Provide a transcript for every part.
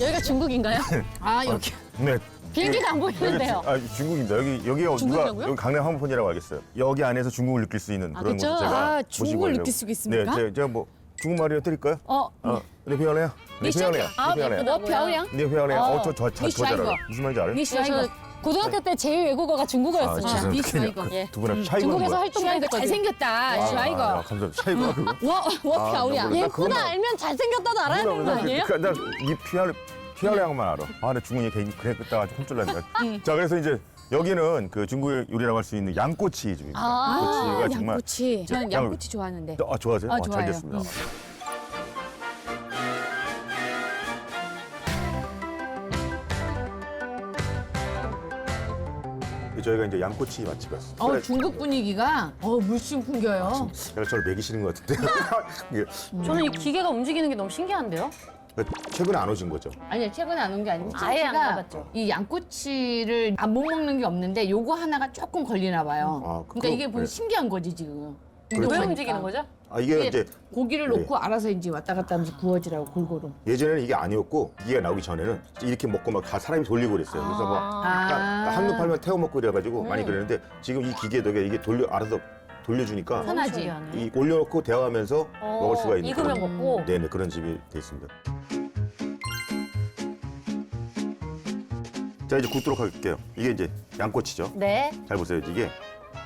여기가 중국인가요? 아 이렇게 네. 비행기가 안 보이는데요. 여기, 아, 중국입니다. 여기 여기가 누가 중국이라고요? 여기 강남 항공폰이라고 알겠어요. 여기 안에서 중국을 느낄 수 있는 아, 그런 그쵸? 곳을 제가 아, 모시고 중국을 가려고. 느낄 수 있습니까? 네, 제가, 제가 뭐 중국말이요 드릴까요? 어, 어, 네,漂亮. 네, 你身体 漂亮. 好 네, 漂亮. 我漂亮 네, 漂亮. 어, 저, 저, 저, 니 저 잘 알아요. 샤이거. 무슨 말인지 알아요? 你喜欢 저 一个 고등학교 어. 때 제일 외국어가 중국어였습니다. 아, 비스마이거. 예. 두 분의 음, 차이가 중국에서 활동할 때 잘생겼다. 슈아이거. 아, 감사합니다. 차이가 음. 그거. 와, 아, 워피아우야. 예 그거 다 알면 잘생겼다도 알아야 되는 거 아니에요? 나이 피할 피할 양만 알아. 아, 근데 중국이 괜히 그랬다 가지고 혼쭐 난다. 자, 그래서 이제 여기는 그 중국의 요리라고 할 수 있는 양꼬치 중입니다. 아, 양꼬치가 정말 양꼬치. 저는 양꼬치 좋아하는데. 아, 좋아하세요? 어, 아, 좋아요. 됐습니다. 음. 저희가 이제 양꼬치 맛집 왔습니다. 어 중국 분위기가 어 물씬 풍겨요 제가 저를 먹이시는 것 같은데. 이게 저는 이 기계가 움직이는 게 너무 신기한데요? 최근에 안 오신 거죠? 아니요 최근에 안 온 게 아니고 아예 안 제가 가봤죠. 이 양꼬치를 안 못 먹는 게 없는데 요거 하나가 조금 걸리나 봐요 아, 그러니까 그거- 이게 네. 신기한 거지 지금 그렇죠. 왜. 움직이는 거죠? 아, 이게 이제 고기를 네. 놓고 알아서 이제 왔다 갔다 하면서 구워지라고 골고루 예전에는 이게 아니었고 이게 나오기 전에는 이렇게 먹고 막다 사람이 돌리고 그랬어요. 그래서 뭐 아. 한눈 팔면 태워 먹고 이래가지고 많이 그랬는데 지금 이 기계 덕에 이게 돌려 알아서 돌려주니까 편하지. 신기하네. 이 올려놓고 대화하면서 어, 먹을 수가 있는 익으면 그런- 먹고. 네네 그런 집이 돼 있습니다. 자 이제 굽도록 할게요. 이게 이제 양꼬치죠. 네. 잘 보세요. 이게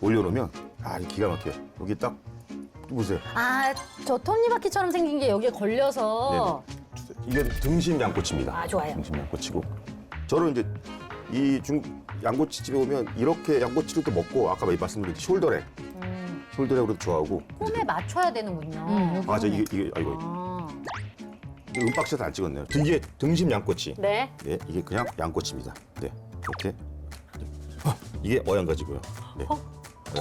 올려놓으면 아 이게 기가 막혀요. 여기 딱 보세요. 아, 저 톱니바퀴처럼 생긴 게 여기에 걸려서 이게 등심 양꼬치입니다. 아, 좋아요. 등심 양꼬치고 저는 이제 이 중 양꼬치 집에 오면 이렇게 양꼬치를 또 먹고 아까 말씀드린 숄더렉 음, 숄더렉으로 좋아하고 폼에 맞춰야 되는군요. 음, 요거 아저 이게 이게 아이고 아, 이거 은박샷 안 찍었네요. 이게 등심 양꼬치. 네. 네 이게 그냥 양꼬치입니다. 네 이렇게 어, 이게 어양가지고요. 네.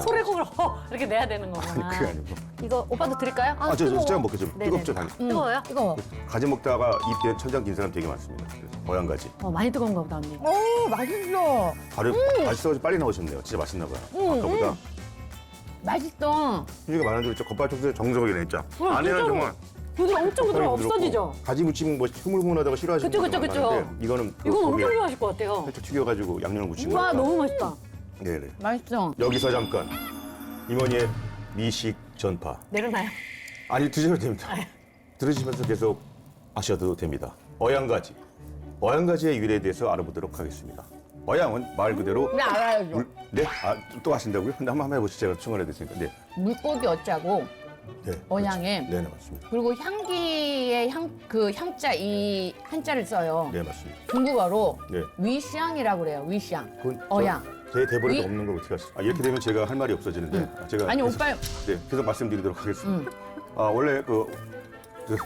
소리국을 어, 이렇게 내야 되는 거구나. 그게 아니고. 이거 오빠도 드릴까요? 아, 저, 저 뜨거워. 제가 먹겠죠. 네네. 뜨겁죠, 당연히. 뜨거워요? 이거 가지 먹다가 입에 천장 긴 사람 되게 많습니다. 그래서 어양가지. 어, 많이 뜨거운가 보다, 언니. 오 맛있어 바로 맛있어서 빨리 나오셨네요. 진짜 맛있나 봐요. 아까보다. 맛있어 이게 많은데 저 겉바 쪽에 정석이네 진짜. 안에는 진짜로. 정말 부드러 엄청 부드러워 겉바이 없어지죠? 부드럽고 가지 무침 뭐 흐물흐물하다가 싫어하시는 그쵸, 분들 그쵸, 그쵸. 많은데 이거는 그 이건 엄청 좋아하실 것 같아요. 살짝 튀겨가지고 양념을 묻힌 와. 너무 맛있다. 네네. 맛있어 여기서 잠깐 이모니의 미식 전파. 내려놔요. 아니 드셔도 됩니다. 들으시면서 계속 하셔도 됩니다. 어양가지. 어양가지의 유래에 대해서 알아보도록 하겠습니다. 어양은 말 그대로 네 알아요 물, 네? 아, 또 하신다고요? 근데 한번 한번 해보시죠. 제가 충원해 드으니까 네. 물고기 어짜고 네. 어양에 그렇죠. 네네 맞습니다. 그리고 향기의 향 그 향자 이 한자를 써요 네 맞습니다. 중국어로 네. 위샹이라고 그래요 위샹 그건 저- 어양 제 대본에 위- 없는 걸 어떻게 하시? 아 이렇게 되면 제가 할 말이 없어지는데 아, 제가 아니 계속, 오빠 네 계속 말씀드리도록 하겠습니다. 아 원래 그, 그,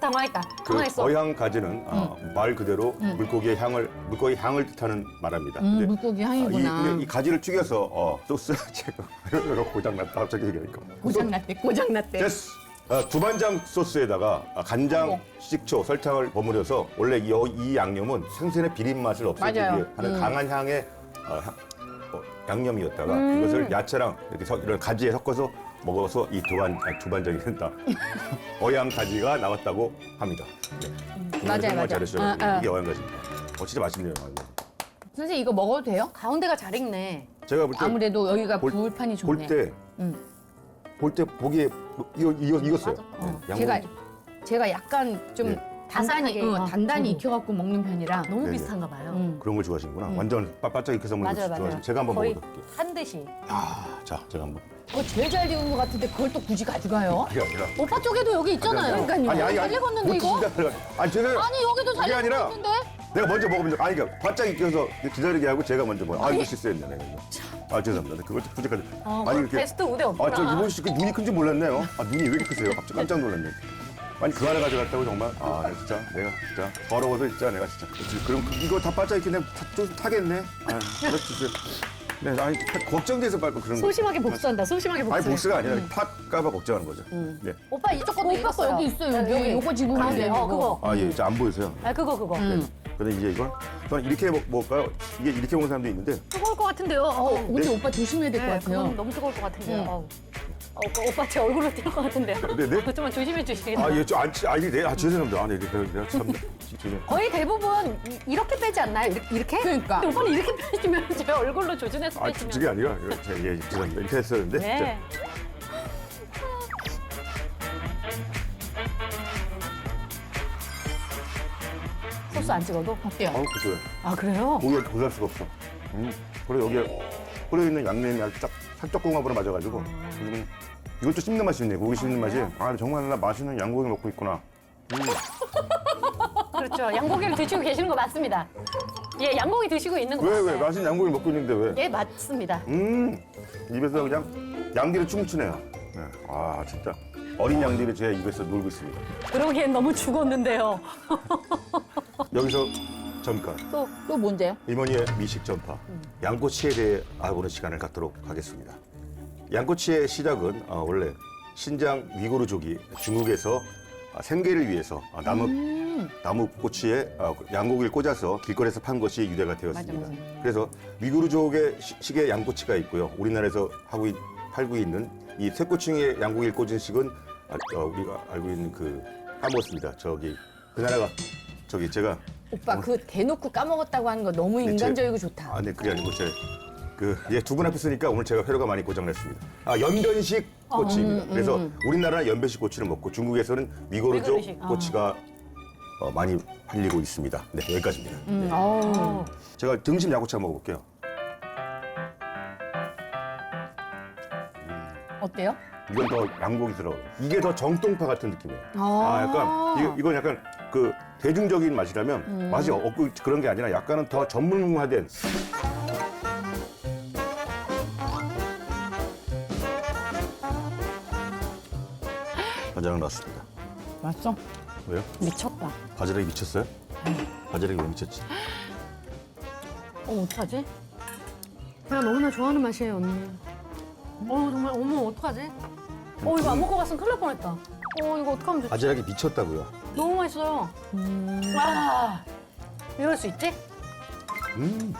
당황했다. 그 당황했어. 어양 가지는 아, 말 그대로 물고기의 향을 물고기 향을 뜻하는 말합니다. 음, 근데 물고기 아, 이, 향이구나 근데 이 가지를 튀겨서 어, 소스 제가 고장났다 갑자기 얘기하니까 고장났대 고장났대 됐어. 아, 두반장 소스에다가 아, 간장, 어머. 식초, 설탕을 버무려서 원래 이, 이 양념은 생선의 비린 맛을 없애기 맞아요. 위해 하는 음. 강한 향의 어, 향- 어, 양념이었다가 음. 이것을 야채랑 이렇게 서- 이런 가지에 섞어서 먹어서 이 두반 두반장이 된다. 어양 가지가 나왔다고 합니다. 네. 맞아요, 정말 맞아요. 잘했어요. 아, 아. 이게 어양 가지입니다. 어, 진짜 맛있네요. 선생님 이거 먹어도 돼요? 가운데가 잘 익네. 제가 볼 때 아무래도 여기가 볼- 불판이 좋네 볼 때, 음. 볼때 보기에 뭐 이거 이거 익었어요. 어, 네, 제가 양념. 제가 약간 좀 네. 단단히 바삭하게. 어, 어. 단단히 음. 익혀갖고 먹는 편이라 너무 네네. 비슷한가 봐요. 음. 그런 걸 좋아하시는구나. 완전 바- 바짝 익혀서 먹는 거 맞아요, 좋아하시는. 제가 한번 거의 먹어볼게요. 한 듯이. 아, 자, 제가 한번. 그거 제일 잘 익은 것 같은데 그걸 또 굳이 가져가요? 그게 아니라. 오빠 쪽에도 여기 있잖아요. 그러니까요. 잘 익었는데, 이거? 뭐 진짜 아니, 제가 아니, 여기도 잘 그게 아니라 익었는데? 내가 먼저 먹으면 돼. 아니, 그러니까 바짝 익혀서 기다리게 하고 제가 먼저 먹어요. 아, 이거 실수했네, 내가 이거. 아, 죄송합니다. 그걸 또 부족하지. 어, 그럼 베스트 우대 없구나. 아, 저 이번 씨그 눈이 큰지 몰랐네요. 아, 눈이 왜 이렇게 크세요? 갑자기 깜짝 놀랐네. 아니, 그 하나 가져갔다고 정말. 아, 내가 진짜, 내가 진짜 더러워서 진짜 내가 진짜. 그치, 그럼 그- 이거 다 바짝 익히면 타- 좀 타겠네. 아, 그렇지. 네, 아니, 타- 걱정돼서 빨고 그런 거. 소심하게 복수한다. 소심하게 복수. 아니, 복수가 아니라 탓까봐 걱정하는 거죠. 네. 오빠 이쪽 것도 오빠 거. 여기 있어요. 네, 여기 요거 집으면 가운데. 돼요, 어, 이거. 그거. 아, 예, 이제 안 보이세요? 아, 그거, 그거. 근데 이제 이걸 저는 이렇게 먹, 먹을까요? 이게 이렇게 먹는 사람도 있는데 뜨거울 것 같은데요. 어, 근데 오빠 조심해야 될것 네, 같아요. 그건 너무 뜨거울 것 같은데요. 음. 어우. 어, 오빠 제 얼굴로 뛸 것 같은데요. 네, 네. 좀만 조심해 주시겠어요? 아, 예, 저, 아, 지- 아, 이게 내, 아, 죄송합니다. 아, 네, 네, 내가 참, 죄송. 거의 대부분 이- 이렇게 빼지 않나요? 이렇게? 이렇게? 그러니까. 근데 오빠는 이렇게 빼시면 제 얼굴로 조준해서 아, 빼시면. 그게 아니라, 이거 제가, 예, 죄송합니다. 이렇게 했었는데, 네. 진짜. 소스 안 찍어도? 어때요? 아우, 고소해. 아 그래요? 고기가 고소할 수가 없어. 음. 그리고 여기에 끓여있는 양념이 아주 딱 살짝 궁합으로 맞아가지고, 음. 이것도 씹는 맛이 있네, 고기 씹는 맛이. 아, 정말 나 맛있는 양고기 먹고 있구나. 음. 그렇죠. 양고기를 드시고 계시는 거 맞습니다. 예, 양고기 드시고 있는 거 왜, 맞아요. 왜? 맛있는 양고기 먹고 있는데 왜? 예, 맞습니다. 음, 입에서 그냥 양기를 춤추네요. 네. 아, 진짜. 어린 양들이 제 입에서 놀고 있습니다. 그러기엔 너무 죽었는데요. 여기서 잠깐 또, 또 뭔데요? 이모니의 미식 전파 양꼬치에 대해 알아보는 시간을 갖도록 하겠습니다. 양꼬치의 시작은 어, 원래 신장 위구르족이 중국에서 아, 생계를 위해서 아, 나무 나무 꼬치에 아, 양고기를 꽂아서 길거리에서 판 것이 유래가 되었습니다. 맞아, 그래서 위구르족의 시- 식의 양꼬치가 있고요. 우리나라에서 하고 있- 팔고 있는 이 쇠꼬치의 양고기를 꽂은 식은 아, 어, 우리가 알고 있는 그 까먹었습니다. 저기 그 나라가 저기 제가 오빠 그 대놓고 까먹었다고 하는 거 너무 네, 제- 인간적이고 좋다. 아, 네, 그게 아니고 제 그, 예, 두 분 앞에 쓰니까 오늘 제가 회로가 많이 고장났습니다. 아, 연변식 꼬치입니다. 그래서 우리나라는 연변식 꼬치를 먹고 중국에서는 위고르족 위고르식, 아. 꼬치가 어, 많이 팔리고 있습니다. 네, 여기까지입니다. 음, 어우. 어. 제가 등심 야구차 먹어볼게요. 어때요? 이건 더 양고기스러워요. 이게 더 정통파 같은 느낌이에요. 아. 아, 약간, 이거, 이건 약간 그 대중적인 맛이라면 맛이 없고 그런 게 아니라 약간은 더 전문화된 바지락 나왔습니다. 맛있어? 왜요? 미쳤다. 바지락이 미쳤어요? 바지락이 왜 미쳤지? 어, 어떡하지? 제가 너무나 좋아하는 맛이에요, 언니. 어, 정말, 어머, 어떡하지? 어, 이거 안 먹고 갔으면 큰일 날 뻔했다. 어, 이거 어떡하면 좋지? 바지락이 미쳤다고요. 너무 맛있어요. 와, 이럴 수 있지? 음,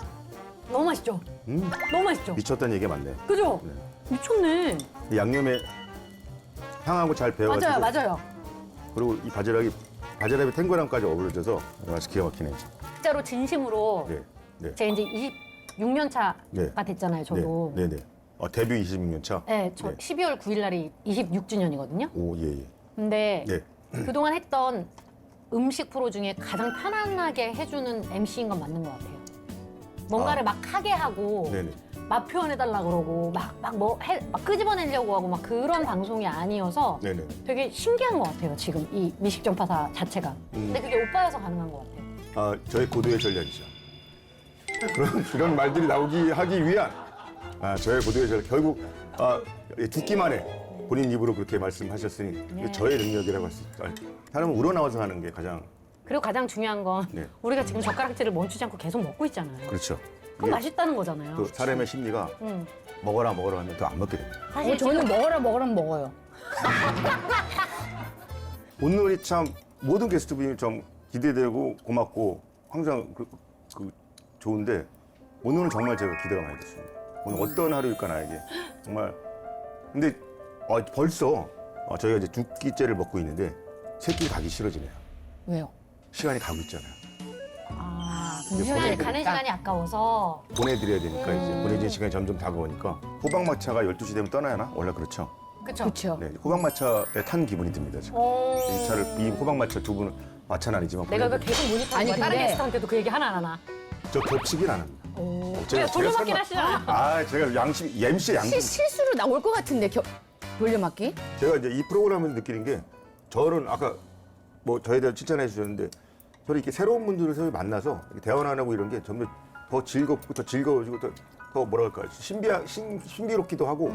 너무 맛있죠? 음. 너무 맛있죠? 미쳤다는 얘기가 맞네. 그죠? 네. 미쳤네. 이 양념에 향하고 잘 배어가지고 맞아요, 맞아요. 그리고 이 바지락이 바지락이 탱글함까지 어우러져서 맛이 기가 막히네. 진짜로 진심으로 네, 네. 제가 이제 26년 차가 네. 됐잖아요, 저도. 네, 네, 네. 어, 데뷔 26년 차. 네, 저 네. 12월 9일 날이 26주년이거든요. 오, 예, 예. 근데 네. 그동안 했던 음식 프로 중에 가장 편안하게 해주는 MC인 건 맞는 것 같아요. 뭔가를 막 하게 하고 네, 네. 맛 표현해달라 그러고 막막뭐막 끄집어내려고 하고 막 그런 방송이 아니어서 네, 네. 되게 신기한 것 같아요. 지금 이 미식 전파사 자체가. 음. 근데 그게 오빠여서 가능한 것 같아요. 아, 저의 고도의 전략이죠. 그런 이런 말들이 나오기 하기 위한 아, 저의 고도의 전략. 결국 아, 듣기만에 본인 입으로 그렇게 말씀하셨으니 네. 저의 능력이라고 할 수 있죠. 아니, 사람은 우러나와서 하는 게 가장 그리고 가장 중요한 건 네. 우리가 지금 젓가락질을 멈추지 않고 계속 먹고 있잖아요. 그렇죠. 그건 맛있다는 거잖아요. 또 사람의 심리가 응. 먹어라 먹어라 하면 더안 먹게 됩니다. 사실 어, 저는 지금 먹어라 먹으라면 먹어요. 오늘이 참 모든 게스트분이 좀 기대되고 고맙고 항상 그, 그 좋은데 오늘은 정말 제가 기대가 많이 됐습니다. 오늘 어떤 하루일까 나에게 정말 근데 어, 벌써 어, 저희가 이제 두 끼째를 먹고 있는데 새끼 가기 싫어지네요. 왜요? 시간이 가고 있잖아요. 시간이? 가는 시간이 아까워서 보내드려야 되니까 이제 음. 보내주는 시간이 점점 다가오니까 호박마차가 12시 되면 떠나야 하나? 원래 그렇죠. 그쵸? 그렇죠. 네, 호박마차에 탄 기분이 듭니다. 지금. 어... 이 차를 이 호박마차 두 분은 마차는 아니지만 내가 그 보내드려요. 계속 모니터하는 아니, 거야. 다른 근데- 게스트한테도 그 얘기 하나 안 하나. 저 겹치긴 안 합니다. 오. 제가- 제가 돌려막긴 제가 하시잖아. 아, 제가 양심, MC 양심. 실, 실수로 나올 것 같은데 겨, 돌려막기? 제가 이제 이 프로그램에서 느끼는 게 저는 아까 뭐 저에 대해 칭찬해 주셨는데 저는 이렇게 새로운 분들을 만나서 대화 나누고 이런 게 점점 더 즐겁고 더 즐거워지고 더, 더 뭐라 할까 신비하, 신, 신비롭기도 하고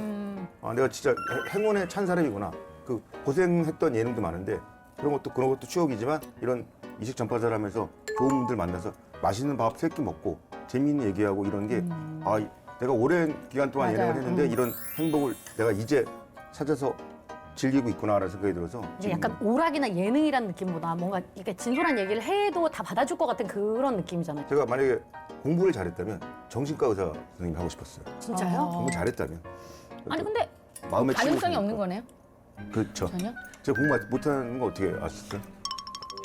아, 내가 진짜 해- 행운에 찬 사람이구나. 그 고생했던 예능도 많은데 그런 것도 그런 것도 추억이지만 이런 이식 전파사를 하면서 좋은 분들 만나서 맛있는 밥세끼 먹고 재미있는 얘기하고 이런 게 아, 내가 오랜 기간 동안 맞아요. 예능을 했는데 이런 행복을 내가 이제 찾아서 즐기고 있구나라는 생각이 들어서 이제 지금 약간 오락이나 예능이라는 느낌보다 뭔가 이렇게 진솔한 얘기를 해도 다 받아줄 것 같은 그런 느낌이잖아요. 제가 만약에 공부를 잘했다면 정신과 의사 선생님 하고 싶었어요. 진짜요? 어. 공부 잘했다면 아니 근데 마음에 가능성이 치고 없는 거네요? 그렇죠. 전혀? 제가 공부 못- 못하는 거 어떻게 아셨어요?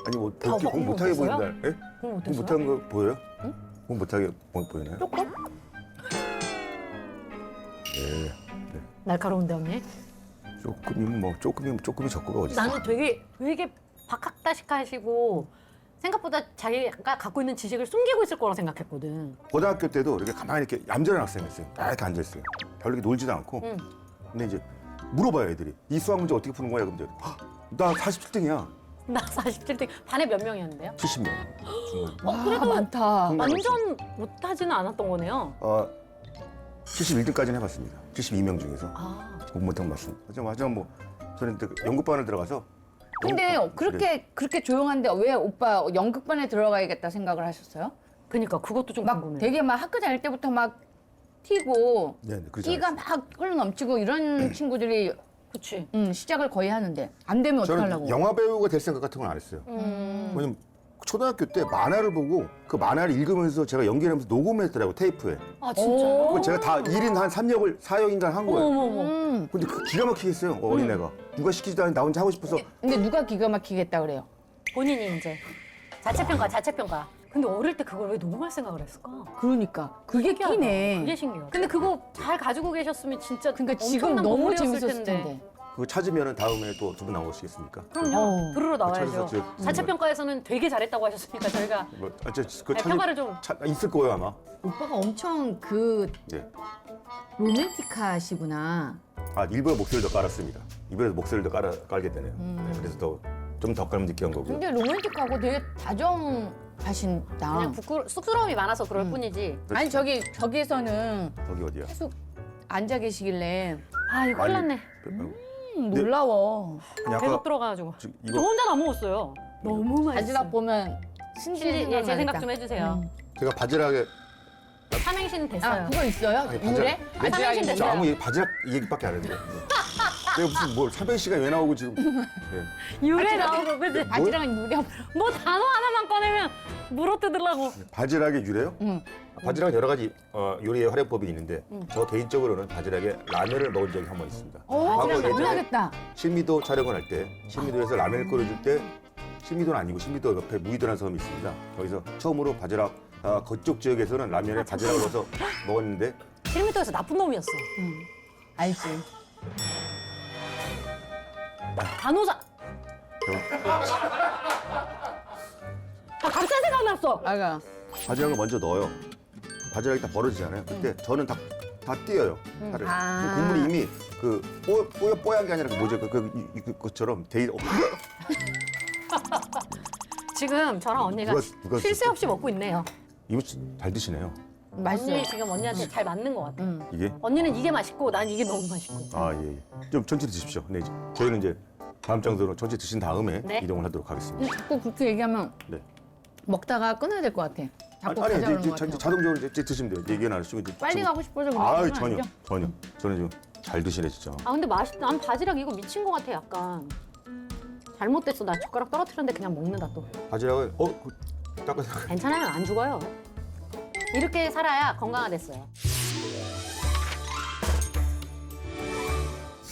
아니 뭐 아, 그렇게 뭐 공부 못하게 보인다. 예? 공부 공부 못했어요? 못하는 거 보여요? 공부 못하게 보- 보이나요? 조금? 네. 날카로운데 언니? 조금이면 뭐 조금이면 조금이 적고가 어디 있어? 나는 되게 되게 박학다식하시고 생각보다 자기가 갖고 있는 지식을 숨기고 있을 거라고 생각했거든. 고등학교 때도 이렇게 가만히 이렇게 얌전한 학생이었어요. 딱 이렇게 앉아 있어요. 별로 이렇게 놀지도 않고. 응. 근데 이제 물어봐요 애들이 이 수학 문제 어떻게 푸는 거야? 그럼 이제 "헉, 나 47등이야. 나 47등 반에 몇 명이었는데요? 70명. 중간. 와, 그래도 많다. 완전 못하지는 않았던 거네요. 어, 71등까지는 해봤습니다. 72명 중에서 아, 공부 못한 거 맞습니다. 하지만 하지만 뭐 저는 연극반을 들어가서 근데 연극반- 그렇게 그렇게 조용한데 왜 오빠 연극반에 들어가야겠다 생각을 하셨어요? 그니까 그것도 좀 막 궁금해. 되게 막 학교 다닐 때부터 막 튀고 네, 네, 끼가. 막 흘러 넘치고 이런 친구들이 그치. 음, 시작을 거의 하는데 안 되면 저는 어떡하려고? 영화 배우가 될 생각 같은 건 안 했어요. 음. 왜냐면 초등학교 때 만화를 보고 그 만화를 읽으면서 제가 연기하면서 녹음했더라고 테이프에. 아 진짜요? 제가 다 1인 한 3역을 4역인가 한 거예요. 어머머머. 음. 근데 그 기가 막히게 했어요 어린애가. 누가 시키지도 않는데 나 혼자 하고 싶어서 근데 누가 기가 막히겠다 그래요? 본인이 이제 자체 평가, 자체 평가. 근데 어릴 때 그걸 왜 녹음할 생각을 했을까? 그러니까 그게 신기하다. 끼네. 그게 신기해요. 근데 그거 잘 가지고 계셨으면 진짜 그러니까 지금 엄청난 너무 건물이었을 재밌었을 텐데. 그거 찾으면 다음에 또 두 분 나오시겠습니까? 그럼요. 어. 들으러 나와야죠. 찾아서 저- 자체 평가에서는 되게 잘했다고 하셨으니까 저희가 뭐, 아, 저, 그 네, 찾을- 평가를 좀 차- 있을 거예요 아마. 오빠가 엄청 그 예. 로맨틱하시구나. 아 일부러 목소리를 더 깔았습니다. 이번에 목소리를 더 깔아, 깔게 되네요. 음. 네, 그래서 더좀 덕감 느끼한 거고요. 근데 로맨틱하고 되게 다정하신다. 그냥 부끄러 쑥스러움이 많아서 그럴 음. 뿐이지. 아니 저기 저기에서는 거기 어디야? 계속 앉아 계시길래 아 이거 큰일 났네. 음, 네. 놀라워. 아니, 아까 계속 들어가가지고. 지- 저 이거 혼자 다 먹었어요. 너무 맛있어. 바지락 보면 신지 예, 생각 제 생각 좀 해주세요. 제가 바지락에 삼행시는 됐어요. 아 그거 있어요? 아니? 바지락- 삼행시 바지락이 됐어요. 저 아무 얘기, 바지락 얘기밖에 안 했는데. 내가 무슨 뭘 삼백 씨가 왜 나오고 지금? 네. 유래 바지락. 나오고 그지? 바지락은 유래. 뭐 단어 하나만 꺼내면 물어뜯으려고. 바지락의 유래요? 응. 바지락 여러 가지 어, 요리의 활용법이 있는데 음. 저 개인적으로는 바지락에 라면을 먹은 적이 한 번 있습니다. 오, 과거 바지락 예전에 해야겠다. 신미도 촬영을 할 때 신미도에서 라면을 끓여줄 때 신미도는 아니고 신미도 옆에 무의도라는 섬이 있습니다. 거기서 처음으로 바지락 아, 그쪽 지역에서는 라면에 바지락을 넣어서 먹었는데 7m에서 나쁜 놈이었어. 응. 알지. 간호사. 아, 갑자기 생각났어. 아가. 바지락을 먼저 넣어요. 바지락이 다 벌어지잖아요. 그때 저는 다, 다 띄어요. 살을. 아. 그 국물이 이미 그 뽀, 뽀, 뽀얀 게 아니라 그 뭐죠? 그, 그, 이- 그, 것처럼 어, 지금 저랑 언니가 누가- 누가 쉴 새 없이 먹고 있네요. 이거 잘 드시네요. 맛있어요. 언니 지금 언니한테 잘 맞는 것 같아. 응. 이게 언니는 이게 맛있고 난 이게 너무 맛있고. 아 예. 예. 좀 천천히 드십시오. 네, 이제 저희는 이제 다음 장소로 천천히 드신 다음에 네. 이동을 하도록 하겠습니다. 자꾸 그렇게 얘기하면 네. 먹다가 끊어야 될 것 같아. 자꾸 아니, 아니 이제, 것 이제 같아. 자동적으로 이제 드시면 돼요. 얘기는 안 하시고 이제 빨리 가고 싶어서 그런 아 건 전혀 아니죠? 전혀 저는 지금 잘 드시네 진짜. 아 근데 맛있. 난 바지락 이거 미친 것 같아 약간. 잘못됐어. 나 젓가락 떨어뜨렸는데 그냥 먹는다 또. 바지락을 어 그, 닦아서 괜찮아요. 안 죽어요. 이렇게 살아야 건강하댔어요.